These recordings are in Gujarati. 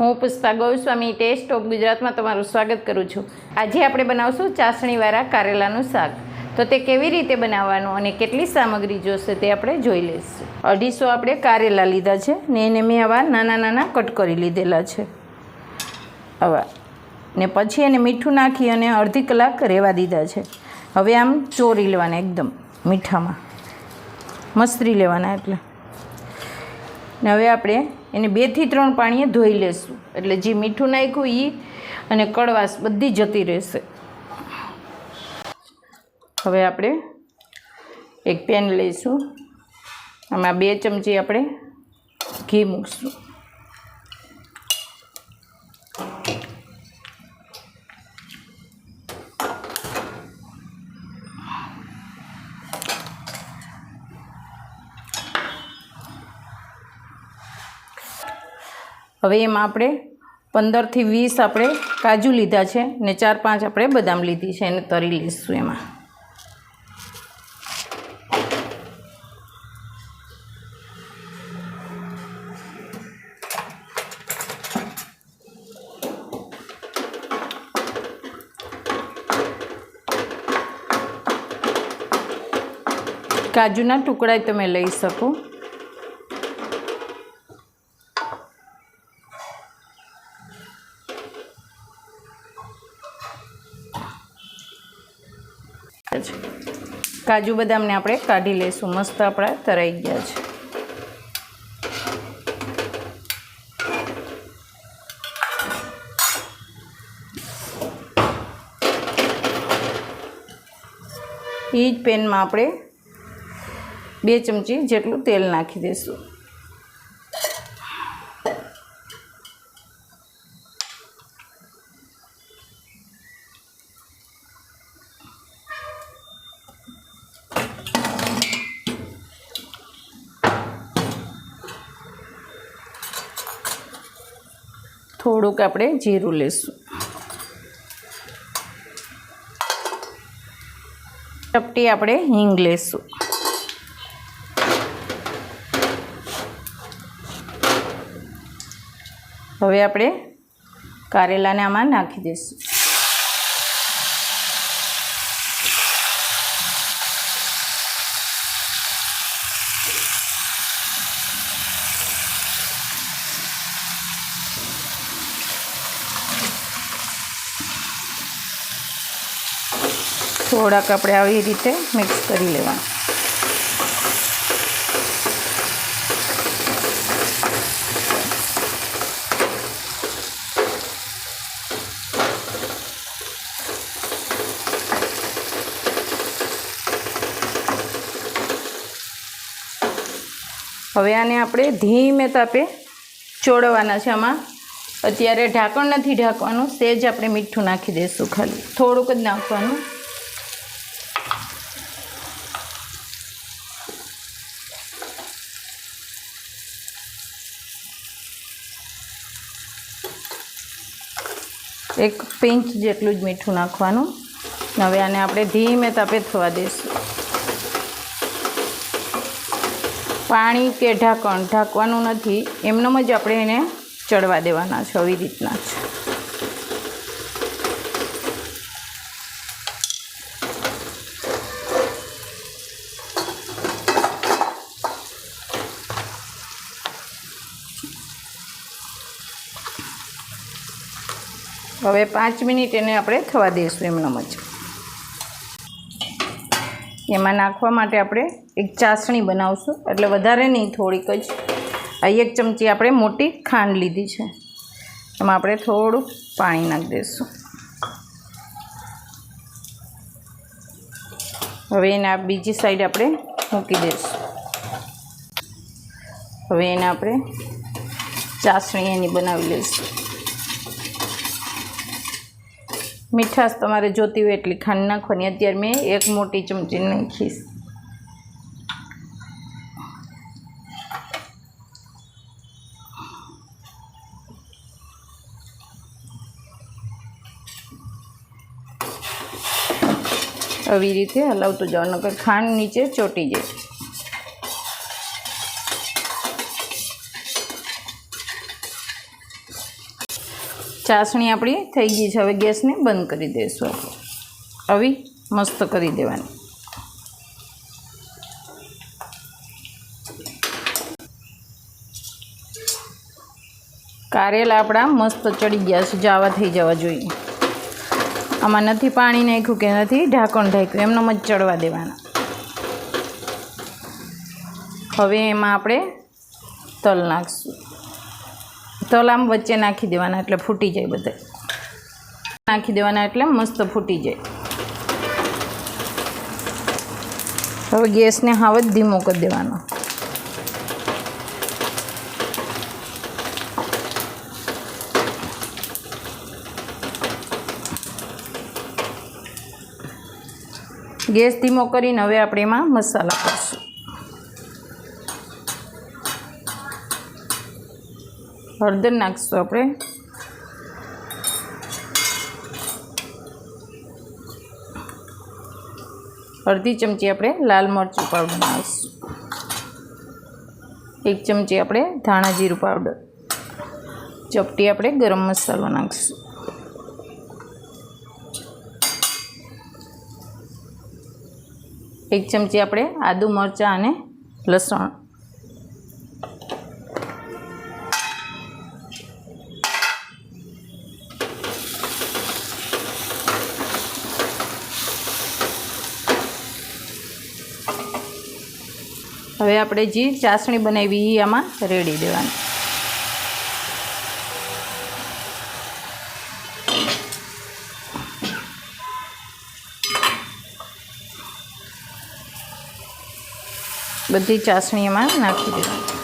હું પુષ્પા ગૌસ્વામી, ટેસ્ટ ઓફ ગુજરાતમાં તમારું સ્વાગત કરું છું. આજે આપણે બનાવશું ચાસણીવાળા કારેલાનું શાક. તો તે કેવી રીતે બનાવવાનું અને કેટલી સામગ્રી જોશે તે આપણે જોઈ લઈશું. અઢીસો આપણે કારેલા લીધા છે ને એને મેં આવા નાના નાના કટ કરી લીધેલા છે. આવા. ને પછી એને મીઠું નાખી અને અડધી કલાક રહેવા દીધા છે. હવે આમ ચોરી લેવાના એકદમ મીઠામાં. મસરી લેવાના એટલે. ને હવે આપણે એને બેથી ત્રણ પાણીએ ધોઈ લેશું. એટલે જે મીઠું નાખ્યું એ અને કડવાશ બધી જતી રહેશે. હવે આપણે એક પેન લઈશું. આમાં બે ચમચી આપણે ઘી મૂકશું. હવે એમાં આપણે પંદરથી વીસ આપણે કાજુ લીધા છે ને ચાર પાંચ આપણે બદામ લીધી છે એને તરી લઈશું એમાં. કાજુના ટુકડા તમે લઈ શકો. કાજુ બદામને આપણે કાઢી લઈશું. મસ્ત આપણા તરાઈ ગયા છે. એ જ પેનમાં આપણે બે ચમચી જેટલું તેલ નાખી દઈશું. થોડુંક આપણે જીરું લઈશું ચપટી આપણે હિંગ લઈશું હવે આપણે કારેલાને આમાં નાખી દઈશું થોડાક આપણે આવી રીતે મિક્સ કરી લેવાનું. હવે આને આપણે ધીમે તાપે ચોળવાના છે આમાં. અત્યારે ઢાંકણ નથી ઢાંકવાનું, સેજ આપણે મીઠું નાખી દઈશું ખાલી. થોડુંક જ નાખવાનું. એક પિંચ જેટલું જ મીઠું નાખવાનું. હવે આને આપણે ધીમે તાપે થવા દઈશું. પાણી કે ઢાંકણ, ઢાંકવાનું નથી. એમનેમ જ આપણે એને ચડવા દેવાના છે, આવી રીતના જ હવે પાંચ મિનિટ એને આપણે થવા દઈશું એમનો જ એમાં નાખવા માટે આપણે એક ચાસણી બનાવશું. એટલે વધારે નહીં, થોડીક જ. આ એક ચમચી આપણે મોટી ખાંડ લીધી છે. એમાં આપણે થોડું પાણી નાખી દઈશું હવે એને બીજી સાઈડ આપણે મૂકી દઈશું હવે એને આપણે ચાસણી એની બનાવી લઈશું. મીઠાશ તમારે જોતી હોય એટલી ખાંડ નાખવાની. અત્યારે મેં એક મોટી ચમચી નાખીશ. આવી રીતે હલાવતું જવાનું. નકર ખાંડ નીચે ચોંટી જાય. ચાસણી આપણી થઈ ગઈ છે. હવે ગેસને બંધ કરી દઈશું આપણે. આવી મસ્ત કરી દેવાની. કારેલા આપણા મસ્ત ચડી ગયા છે. જાવા થઈ જવા જોઈએ. આમાં નથી પાણી નાખ્યું કે નથી ઢાંકણ ઢાંક્યું. એમનો જ ચડવા દેવાના. હવે એમાં આપણે તલ નાખીશું. તલ આમ વચ્ચે નાખી દેવાના એટલે ફૂટી જાય બધે. નાખી દેવાના એટલે મસ્ત ફૂટી જાય. હવે ગેસને હાવ જ ધીમો કરી દેવાનો. ગેસ ધીમો કરીને હવે આપણે એમાં મસાલા કરશું. હળદર નાખીશું આપણે. અડધી ચમચી આપણે લાલ મરચું પાવડર નાખીશું. એક ચમચી આપણે ધાણા જીરું પાવડર. ચપટી આપણે ગરમ મસાલો નાખીશું. એક ચમચી આપણે આદુ મરચાં અને લસણ. હવે આપણે જે ચાસણી બનાવી એ આમાં રેડી દેવાની. બધી ચાસણી એમાં નાખી દેવાની.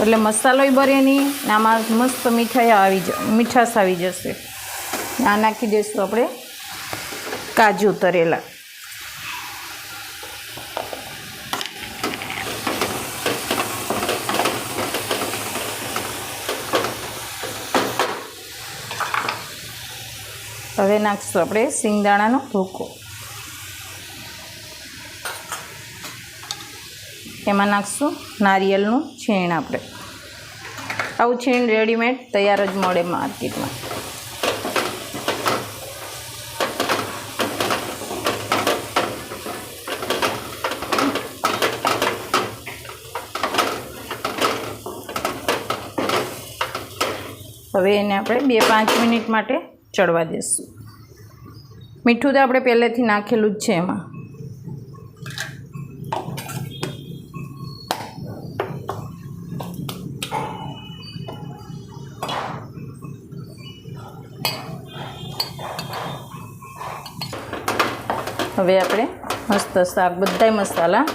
એટલે મસાલોય બરે નહીં, ને આમાં મસ્ત મીઠાઈ આવી જ, મીઠાશ આવી જશે. આ નાખી દઈશું આપણે કાજુ તરેલા. હવે નાખીશું આપણે સિંગદાણાનો ભૂકો. એમાં નાખીશું નારિયેળનું છીણ આપણે. આવું છીણ રેડીમેડ તૈયાર જ મળે માર્કેટમાં. હવે એને આપણે બે પાંચ મિનિટ માટે ચડવા દઈશું મીઠું તો આપણે પહેલેથી નાખેલું જ છે એમાં. હવે આપણે મસ્ત શાક, બધાય મસાલા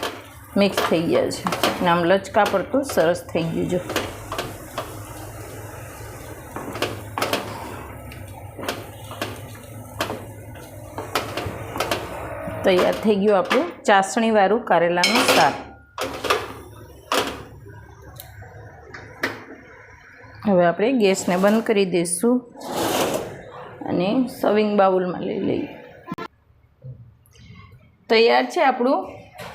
મિક્સ થઈ ગયા છે. આમ લચકા પડતું, સરસ થઈ ગયું જો. તૈયાર થઈ ગયું આપણું ચાસણીવાળું કારેલાનું શાક. હવે આપણે ગેસને બંધ કરી દઈશું અને સવિંગ બાઉલમાં લઈ લઈએ. તૈયાર છે આપણું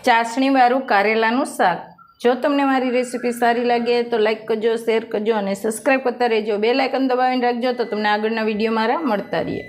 ચાસણીવાળું કારેલાનું શાક. જો તમને મારી રેસીપી સારી લાગે તો લાઈક કરજો શેર કરજો અને સબસ્ક્રાઈબ કરતા રહેજો. બે લાઇકન દબાવીને રાખજો તો તમને આગળના વીડિયો મારા મળતા રહીએ.